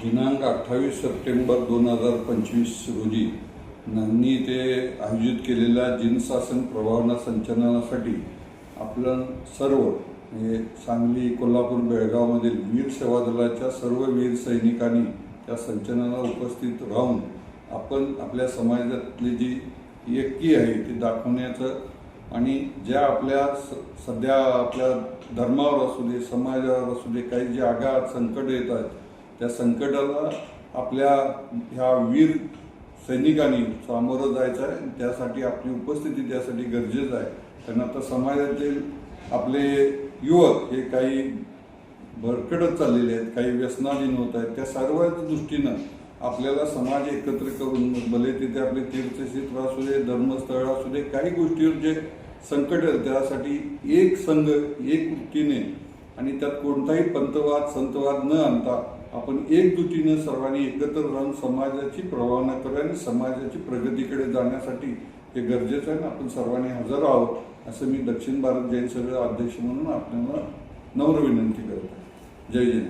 दिनांक अठ्ठावीस सप्टेंबर दोन हजार पंचवीस रोजी नांदणी ते आयोजित केलेल्या जिनशासन प्रभावना संचलनासाठी आपलं सर्व हे सांगली कोल्हापूर बेळगावमधील वीर सेवा दलाच्या सर्व वीर सैनिकांनी त्या संचलनाला उपस्थित राहून आपण आपल्या समाजातली जी एकी आहे ती दाखवण्याचं आणि ज्या आपल्या स सध्या आपल्या धर्मावर असू दे समाजावर असू दे काही जे आघात संकट येत आहेत त्या संकटाला आपल्या ह्या वीर सैनिकांनी सामोरं जायचं आहे. त्यासाठी आपली उपस्थिती त्यासाठी गरजेचं आहे. कारण आता समाजातील आपले युवक हे काही भरकटत चाललेले आहेत काही व्यसनाधीन होत आहेत. त्या सर्वांच्या दृष्टीनं आपल्याला समाज एकत्र करून भले तिथे आपले तीर्थक्षेत्र असू दे धर्मस्थळ असू दे काही गोष्टीवर जे संकट आहे त्यासाठी एक संघ एक वृत्तीने आणि त्यात कोणताही पंतवाद संतवाद न आणता आपण एकजुटीनं सर्वांनी एकत्र राहून समाजाची प्रभावना करू आणि समाजाची प्रगतीकडे जाण्यासाठी हे गरजेचं आहे आणि आपण सर्वांनी हजर आहोत असं मी दक्षिण भारत जैन सभेचा अध्यक्ष म्हणून आपल्याला नम्र विनंती करतो. जय जैन